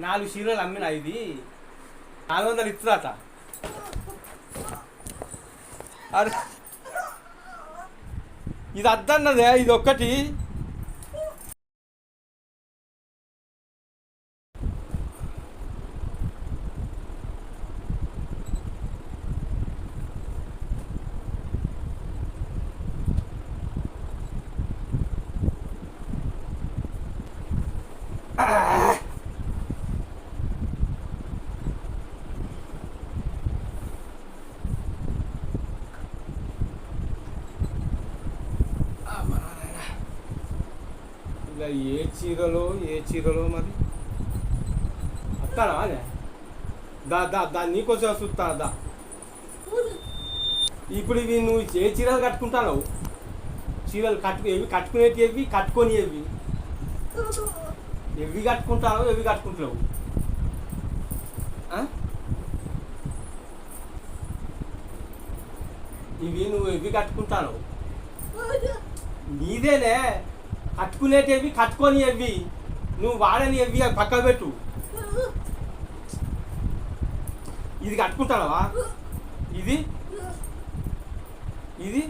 నాలుగు చీరలు అమ్మిన ఇది? నాలుగు వందలు ఇస్తుందట అరే. ఇది అద్దన్నదే ఇది ఒక్కటి. ఇలా ఏ చీరలో ఏ చీరలో మరి? అత్తారా అదే దా దా దా నీకోసం చూస్తా దా. ఇప్పుడు ఇవి నువ్వు ఏ చీరలు కట్టుకుంటావు చీరలు కట్టుకు ఎవి కట్టుకునేవి ఎవి కట్టుకొని ఎవి ఎవి కట్టుకుంటావు ఎవి కట్టుకుంటావు ఇవి నువ్వు ఎవి కట్టుకుంటావు నీదేనే. కట్టుకునేటివి కట్టుకొని ఎవి నువ్వు వాడని ఎవి అవి పక్కకు పెట్టు. ఇది కట్టుకుంటావా ఇది? ఇది?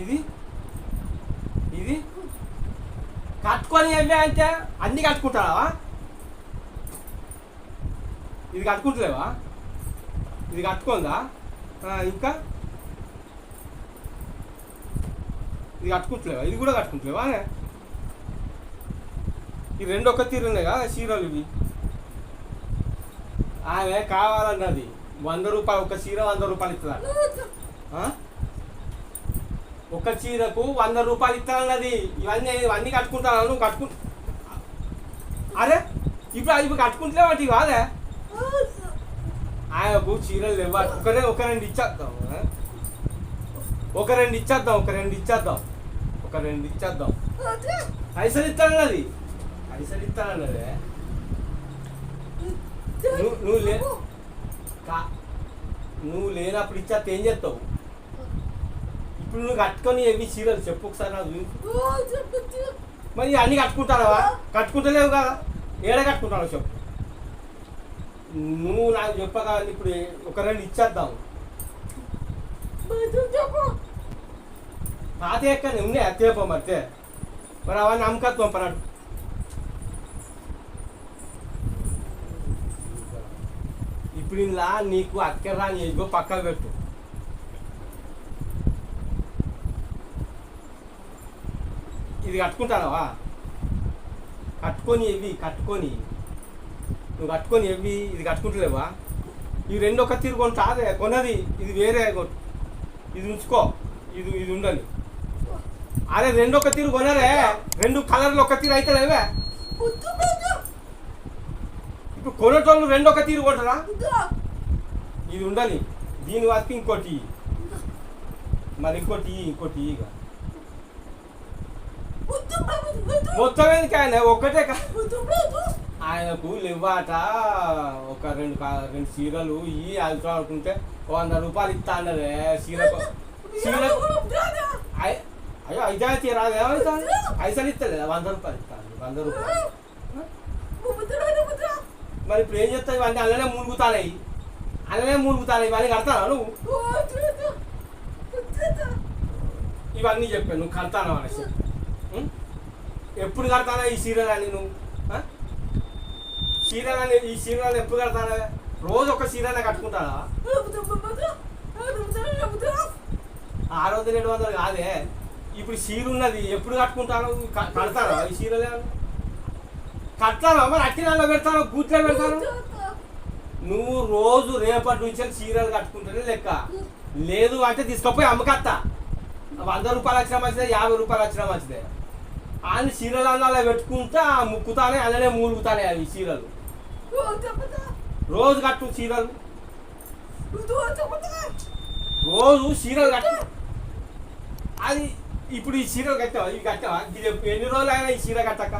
ఇది? ఇది? కట్టుకొని ఎవి అంటే అన్ని కట్టుకుంటావా ఇది కట్టుకుంటలేవా? ఇది కట్టుకుందా? ఇంకా? ఇది కట్టుకుంటలేవా? ఇది కూడా కట్టుకుంటలేవా? ఈ రెండు ఒక తీరున్నాయి కదా చీరలు ఇవి. ఆమె కావాలన్నది. వంద రూపాయలు ఒక చీర వంద రూపాయలు ఇస్తుందా ఒక చీరకు వంద రూపాయలు ఇస్తానన్నది ఇవన్నీ ఇవన్నీ కట్టుకుంటాను నువ్వు కట్టుకు అరే ఇప్పుడు ఇప్పుడు కట్టుకుంటే వాటి కాదే? ఆయనకు చీరలు లేవా ఒకరే ఒక రెండు ఇచ్చేద్దాం ఒక రెండు ఇచ్చేద్దాం ఒక రెండు ఇచ్చేద్దాం. ఒక రెండు ఇచ్చేద్దాం. పైసలు ఇస్తానన్నది పైసలు ఇస్తానన్నదే నువ్వు నువ్వు లే నువ్వు లేనప్పుడు ఇచ్చేస్తే ఏం చేస్తావు ఇప్పుడు నువ్వు కట్టుకొని ఏవి చీరలు చెప్పు ఒకసారి నాకు. మరి అన్ని కట్టుకుంటావా కట్టుకుంటలేవు కదా ఏడ కట్టుకుంటావు చెప్పు నువ్వు నాకు చెప్పగా ఇప్పుడు ఒక రెండు ఇచ్చేద్దాం పాత ఎక్కని ఉన్నాయి అత్తేప మరి అవన్నీ అమ్మకత్వం పరాడు ఇప్పుడు ఇలా నీకు నీ నీకు పక్కకు పెట్టు. ఇది కట్టుకుంటావా కట్టుకొని ఎవ్వి కట్టుకొని. నువ్వు కట్టుకొని ఎవ్వి ఇది కట్టుకుంటలేవా? ఈ రెండు ఒక తీరు కొంటా అదే కొన్నది ఇది వేరే కొట్టు. ఇది ఉంచుకో ఇది ఇది ఉండాలి అరే రెండు ఒక తీరు కొనరే రెండు కలర్లు ఒక తీరు అయితే లేవే ఇప్పుడు కొనేటోళ్ళు రెండు ఒక తీరు కొంటారా ఇది ఉండాలి. దీని వరకు ఇంకోటి. మరి ఇంకోటి ఇంకోటి ఇక. మొత్తం ఎందుకు ఆయన? ఒక్కటే కా ఆయనకు లేవాట. ఒక రెండు రెండు చీరలు ఇవి వెళ్తాం అనుకుంటే వంద రూపాయలు ఇస్తా అన్నదే చీరకు చీరకు అయ్- అయ్యో అయితే తీరాదు ఏమవుతా పైసలు ఇస్తలే వంద రూపాయలు ఇస్తాను వంద రూపాయలు. మరి ఇప్పుడు ఏం చేస్తావు? ఇవన్నీ అలానే మునుగుతానాయి అలానే మునుగుతానాయి ఇవన్నీ కడతానా నువ్వు? ఇవన్నీ చెప్పాను. నువ్వు కడతాను అనేసి. ఎప్పుడు కడతానా ఈ సీరియల్ అని నువ్వు? సీరియల్ అని ఈ సీరియల్ ఎప్పుడు కడతానా? రోజు ఒక సీరియల్ కట్టుకుంటానా ఆ రోజు రెండు వందలు కాదే. ఇప్పుడు సీర ఉన్నది ఎప్పుడు కట్టుకుంటాను? కడతారా ఈ సీరియల్ కట్టాను మరి అట్టినాల్లో పెడతాను గూట్లో పెడతాను? నువ్వు రోజు రేపటి నుంచి చీరలు కట్టుకుంటేనే లెక్క. లేదు అంటే తీసుకపోయి అమ్మకత్త. వంద రూపాయలు వచ్చిన మంచిదే యాభై రూపాయలు వచ్చిన మంచిదే. అని చీరలు అందాలో పెట్టుకుంటా ముక్కుతానే అలానే మూలుగుతానే అవి చీరలు రోజు కట్టు చీరలు రోజు చీరలు కట్టు. అది ఇప్పుడు ఈ చీరలు కట్టావా? ఇవి కట్టావా? ఎన్ని రోజులు అయినా ఈ చీర కట్టక?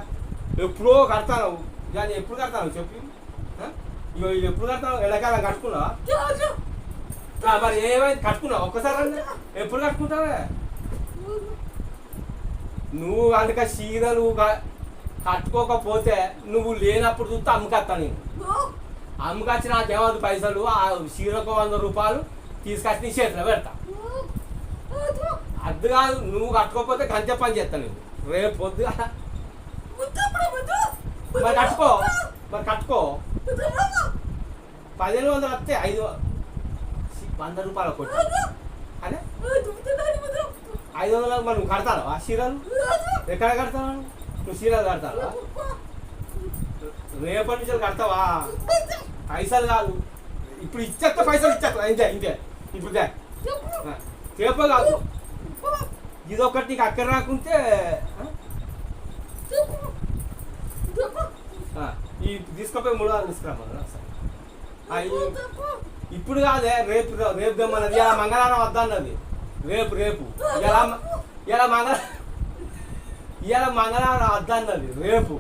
ఎప్పుడో కడతాను దాన్ని ఎప్పుడు కడతాను చెప్పి? ఇగో ఇది ఎప్పుడు కడతావు ఎండాకాలం కట్టుకున్నావా? మరి ఏమైంది? కట్టుకున్నావు? ఒక్కసారి ఎప్పుడు కట్టుకుంటావే? నువ్వు కనుక క- కట్టుకోకపోతే నువ్వు లేనప్పుడు చూస్తే అమ్ముకత్తా నేను. అమ్ముకొచ్చి నాకేమవుతుంది పైసలు? ఆ చీరకు వంద రూపాయలు తీసుకొచ్చి నీ చేతిలో పెడతా. అద్దు కాదు నువ్వు కట్టుకోకపోతే గంతే పని చేస్తా నువ్వు రేపు పొద్దుగా మరి కట్టుకో. మరి కట్టుకో. పదిహేను వందలు వస్తే ఐదు వంద రూపాయలు కొట్టి. అదే? ఐదు వందలకు మరి నువ్వు కడతాను ఆ చీరలు ఎక్కడ కడతావు? నువ్వు చీరలు కడతావా? రేపటి నుంచి కడతావా? పైసలు కాదు. ఇప్పుడు ఇచ్చేస్తా పైసలు ఇచ్చేస్తా. ఇంతే ఇంతే. ఇప్పుడు రేపో కాదు. ఇదొకటి నీకు అక్కడ రాకుంటే ఈ తీసుకుపోయి మూడు వారాలు తీసుకురామన్నా సరే. ఇప్పుడు కాదే రేపు రేపు దమ్మన్నది ఇలా మంగళవారం వద్దన్నది. రేపు రేపు. ఇలా ఇలా మంగళ ఇలా మంగళవారం వద్దన్నది. రేపు.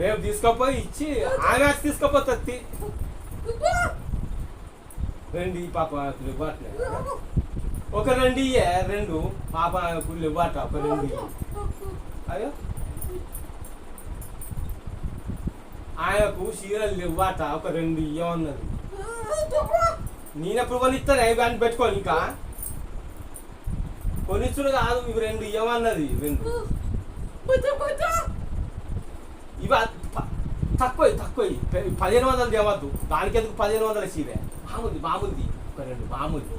రేపు తీసుకుపోయి ఇచ్చి ఆమె వచ్చి రెండు ఈ పాప నాకు ఒక రెండు ఇయ్యే రెండు పాప ఇప్పుడు ఇవ్వట ఒక రెండు అయ్యో. ఆయనకు చీరలు ఇవ్వట ఒక రెండు ఇయ్యమన్నది నేనెప్పుడు కొనిస్తాను అవి కానీ పెట్టుకోని ఇంకా. కొనిచ్చుడు కాదు ఇవి రెండు ఇవ్వమన్నది రెండు. ఇవి తక్కువ తక్కువ పదిహేను వందలు తేవద్దు. దానికి ఎందుకు పదిహేను వందల చీరే? మామూలుది మామూలుది. ఒక రెండు మామూలుది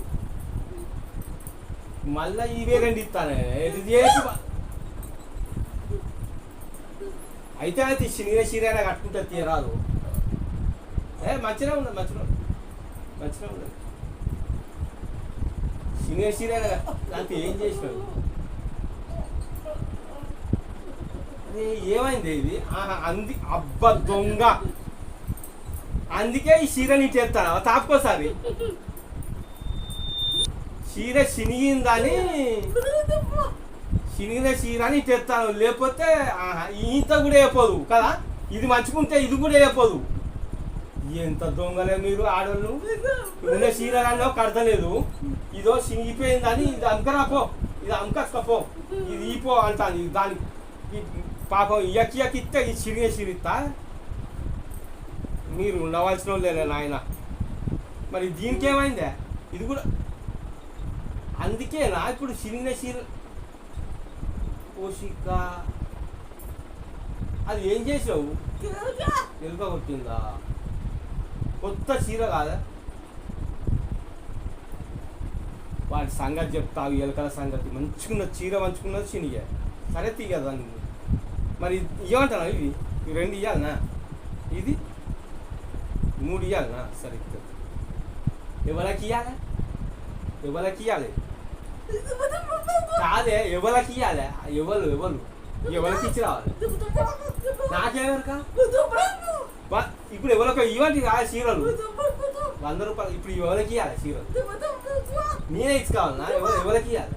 మళ్ళా ఇవే రెండు ఇస్తాను. ఇది చేసి అయితే అది చిన్న చీరైనా కట్టుకుంటే తీరాదు ఏ మంచిగా ఉండదు మంచిగా మంచిగా ఉండదు చిన్న చీరైనా దాంతో ఏం చేసినావు? అది ఏమైంది ఇది? అంది అబ్బ దొంగ. అందుకే ఈ చీర నీ చేస్తాను తాపుకోసారి చీర చినిగిందని చినిగిన చీర అని తెస్తాను. లేకపోతే ఇంత కూడా వేయపోదు కదా? ఇది మంచుకుంటే ఇది కూడా వేయపోదు. ఎంత దొంగలే మీరు ఆడోళ్ళు. ఉన్న చీరలో కడతలేదు. ఇదో చినిగిపోయిందని ఇది అమ్మకరాపో ఇది అమ్మకస్కపో ఇది ఈపో అంటాను ఇది దానికి పాపం ఎక్కి ఎక్కిస్తే ఇస్తే ఈ చిరిగే చిరిస్తా మీరు ఉండవలసిన వాళ్ళే నాయన. మరి దీనికేమైందే? ఇది కూడా అందుకేనా? ఇప్పుడు చిరిగిన చీర పోషిక. అది ఏం చేసావు? ఎలుక కొట్టిందా? కొత్త చీర కాదా? వాడి సంగతి చెప్తావు ఎలుకల సంగతి. మంచుకున్న చీర మంచుకున్నది చినిగే సరే తీయదా నువ్వు మరి ఇవ్వమంటాను ఇవి? ఇవి రెండు ఇవ్వాలనా ఇది మూడు ఇవ్వాలనా సరే. ఎవరికి ఇవ్వాలి ఎవరికి ఇవ్వాలి కాదే ఎవరికి ఇవ్వాలి ఎవరు ఎవరు? ఎవరికి ఇచ్చి రావాలి? నాకేమరక ఇప్పుడు ఎవరికో ఇవ్వండి కాదు చీరలు. వంద రూపాయలు ఇప్పుడు ఎవరికి ఇవ్వాలి చీరలు? నేనే ఇచ్చుకోవాలన్నా ఎవరు ఎవరికి ఇవ్వాలి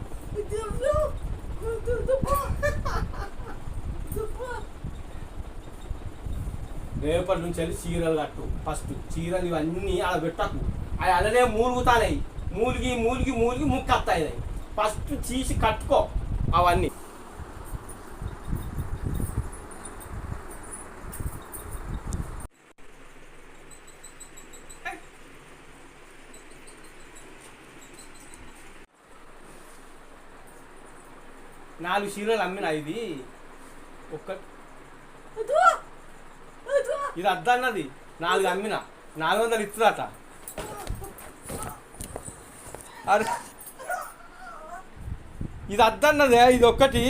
రేపటి నుంచి వెళ్ళి చీరలు కట్టు. ఫస్ట్ చీరలు ఇవన్నీ అలా పెట్టకు. అవి అలానే మూలుగుతాయి మూలిగి మూలిగి మూలిగి ముక్కత్తాయి. ఫస్ట్ చీసి కట్టుకో అవన్నీ. నాలుగు చీరలు అమ్మిన ఇది? ఒక్క ఇది అద్దన్నది నాలుగు అమ్మిన. నాలుగు వందలు ఇస్తుందట అరే. ఇది అద్దన్నదే ఇది ఒక్కటి.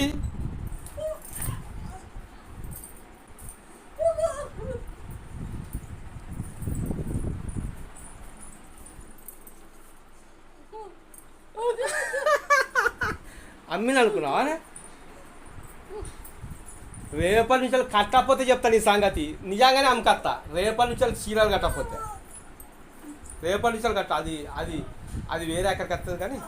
అమ్మిన అనుకున్నావా రేపటి నుంచి కట్టకపోతే చెప్తాను ఈ సంగతి. నిజంగానే అమ్మకత్తా. రేపటి నుంచి చీరలు కట్టకపోతే. రేపటి నుంచి కట్ట అది అది అది వేరే ఎక్కడికి వస్తుంది కానీ.